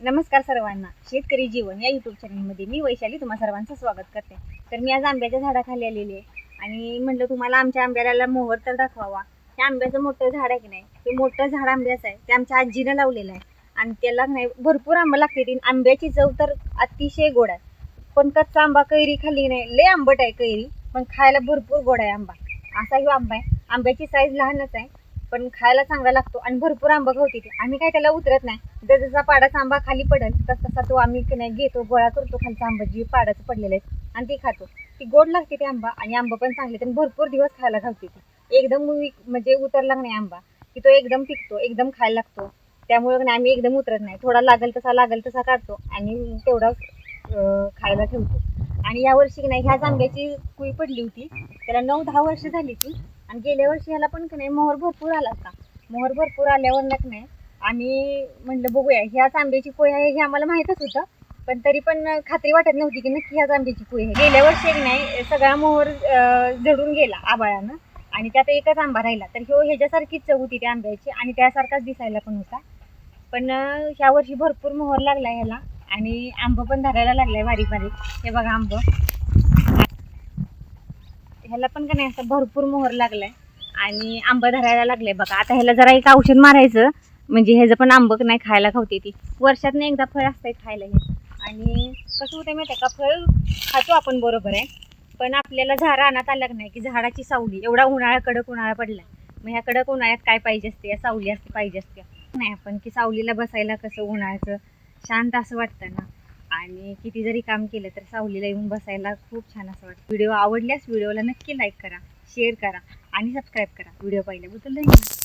नमस्कार सर्वांना. शेतकरी जीवन या यूट्यूब चॅनलमध्ये मी वैशाली तुम्हा सर्वांचं स्वागत करते. तर मी आज आंब्याच्या झाडाखाली आलेली आहे. आणि म्हटलं तुम्हाला आमच्या आंब्याला मोहर तर दाखवावा. हे आंब्याचं मोठं झाड आहे की नाही? ते मोठं झाड आंब्याचं आहे. ते आमच्या आजीनं लावलेलं आहे. आणि त्याला नाही भरपूर आंबा लागते ती आंब्याची चव तर अतिशय गोड आहे. पण कच्चा आंबा कैरी खाल्ली नाही? लय आंबट आहे कैरी पण खायला भरपूर गोड आहे आंबा. असा ह्यो आंबा आहे. आंब्याची साईज लहानच आहे. पण खायला चांगला लागतो आणि भरपूर आंबा गवती ते आम्ही काय त्याला उतरत नाही. जर जसा पाडाचा आंबा खाली पडेल तस तसा तो आम्ही की नाही घेतो गोळा करतो खालचा आंबा जी पाडाचं पडलेलं आहे आणि ती खातो. ती गोड लागते ते आंबा आणि आंबा पण चांगले आणि भरपूर दिवस खायला घालते ती. एकदम म्हणजे उतरला नाही आंबा की तो एकदम पिकतो एकदम खायला लागतो. त्यामुळे नाही आम्ही एकदम उतरत नाही. थोडा लागेल तसा लागेल तसा काढतो आणि तेवढा खायला ठेवतो. आणि या वर्षी की नाही ह्याच आंब्याची कुई पडली होती. त्याला नऊ दहा वर्ष झाली ती. आणि गेल्या वर्षी ह्याला पण की नाही मोहर भरपूर आला होता. मोहर भरपूर आल्यावर नक नाही आम्ही म्हणलं बघूया ह्याच आंब्याची पोय आहे हे आम्हाला माहीतच होतं पण तरी पण खात्री वाटत नव्हती की नक्की ह्याच आंब्याची पोय आहे. गेल्या वर्षी की नाही सगळा मोहर जडून गेला आबाळानं आणि त्यात एकच आंबा राहिला. तर ह्यो ह्याच्यासारखीच चव होती त्या आंब्याची आणि त्यासारखाच दिसायला पण होता. पण ह्या वर्षी भरपूर मोहर लागला ह्याला आणि आंब पण धरायला लागलाय बारीक बारीक. हे बघा आंब. ह्याला पण का नाही असं भरपूर मोहर लागलाय. आणि आंब धरायला लागले बघा. आता ह्याला जरा एक औषध मारायचं. म्हणजे ह्याचं पण आंबक नाही खायला खावते ती. वर्षातनं एकदा फळ असतंय खायला हे. आणि कसं होतं माहिती आहे का? फळ खातो आपण बरोबर आहे. पण आपल्याला झाडं आणत आलं नाही की झाडाची सावली. एवढा उन्हाळा कडक उन्हाळा पडला मग ह्या कडक उन्हाळ्यात काय पाहिजे असते? या सावली असते पाहिजे असते नाही आपण की सावलीला बसायला कसं उन्हाळ्याचं? शांत असं वाटतं ना. आणि किती जरी काम केलं तर सावलीला येऊन बसायला खूप छान असं वाटतं. व्हिडिओ आवडल्यास व्हिडिओला नक्की लाईक करा शेअर करा आणि सबस्क्राईब करा. व्हिडिओ पाहिल्याबद्दल धन्यवाद.